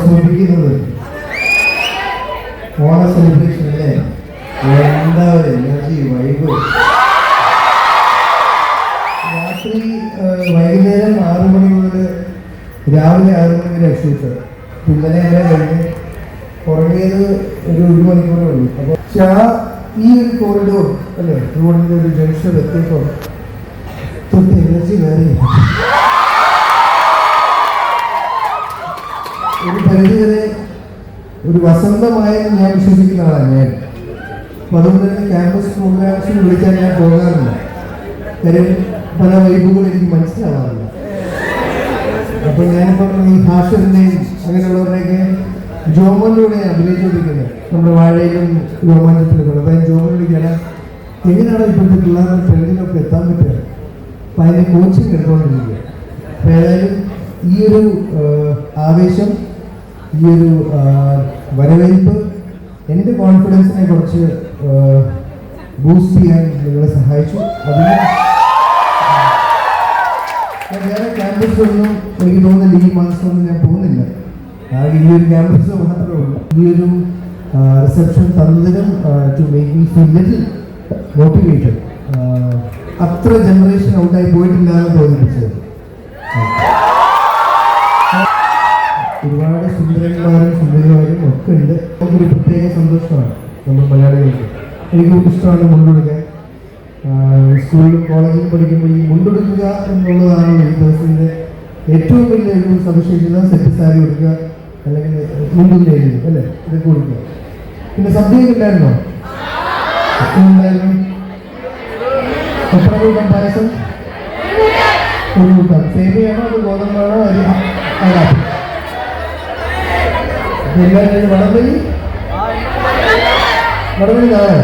ശ്രമിക്കുന്നത് ഓണ സെലിബ്രേഷൻ അല്ലേ എന്താ ഒരു എനർജി വൈബ് രാത്രി വൈകുന്നേരം ആറു മണി രാവിലെ ആറു മണി വരെ എക്സൈസ് ഇന്നലെ ഒരു ഒരു മണിക്കൂറേ ഉള്ളൂ. അപ്പോൾ പക്ഷെ ഈ ഒരു കോറിഡോർ അല്ലേ? റോഡിന്റെ ഒരു ജംഗ്ഷൻ എത്തിയപ്പോൾ എനർജി വേറെ ഒരു പരിധി വരെ ഒരു വസന്തമായെന്ന് ഞാൻ വിശ്വസിക്കുന്ന ആളാണ് ഞാൻ. അപ്പോൾ അതുകൊണ്ട് തന്നെ ക്യാമ്പസ് പ്രോഗ്രാംസിന് വിളിക്കാൻ ഞാൻ പോകാറില്ല. കാര്യം പല വൈബുകളും എനിക്ക് മനസ്സിലാവാറില്ല. അപ്പൊ ഞാനിപ്പം ഈ ഭാഷന്റെയും അങ്ങനെയുള്ളവരുടെയൊക്കെ ജോമോനിലൂടെ അഭിനയിച്ചുകൊണ്ടിരിക്കുന്നത് നമ്മുടെ വാഴയിലും രോമാഞ്ചത്തിലും അതായത് ജോമോനിലേക്കാണ് എങ്ങനെയാണ് ഇപ്പോഴത്തെ പിള്ളേരുടെ ട്രെൻഡിലൊക്കെ എത്താൻ പറ്റുക? അപ്പം അതിന് കോച്ചിങ് എടുത്തുകൊണ്ടിരിക്കുക അപ്പം ഏതായാലും ഈ ഒരു ആവേശം ഈ ഒരു വരവേൽപ്പ് എന്റെ കോൺഫിഡൻസിനെ കുറച്ച് ബൂസ്റ്റ് ചെയ്യാൻ നിങ്ങളെ സഹായിച്ചു. അതിന് വേറെ ക്യാമ്പസിലൊന്നും എനിക്ക് തോന്നുന്നില്ല ഈ മാസമൊന്നും ഞാൻ പോകുന്നില്ല. ആകെ ഈ ഒരു ക്യാമ്പസ് മാത്രമേ ഉള്ളൂ. ഈ ഒരു reception തന്നതിനും to make me feel little motivated അത്ര ജനറേഷൻ ഔട്ടായി പോയിട്ടില്ല എന്ന് തോന്നിപ്പിച്ചത് ഒരുപാട് സുന്ദരന്മാരും സുന്ദരിമാരും ഒക്കെ ഉണ്ട്. നമുക്കൊരു പ്രത്യേക സന്തോഷമാണ് നമ്മൾ മലയാളികൾക്ക്. എനിക്ക് ഇഷ്ടമാണ് മുണ്ടെടുക്കാൻ സ്കൂളിലും കോളേജിലും പഠിക്കുമ്പോൾ ഈ മുണ്ടെടുക്കുക എന്നുള്ളതാണ് ഈ ദിവസത്തിന്റെ ഏറ്റവും വലിയ ഒരു സവിശേഷത. സെറ്റ് സാരി കൊടുക്കുക അല്ലെങ്കിൽ മുണ്ടും അല്ലേ? ഇതൊക്കെ കൊടുക്കുക പിന്നെ സദ്യയൊക്കെ ഉണ്ടായിരുന്നോ? ഉണ്ടായിരുന്നു. എത്ര കൂട്ടം പായസം ഒരു കൂട്ടം സേമിയാണോ അത് ഗോതമ്പാണോ അരി? നാളെ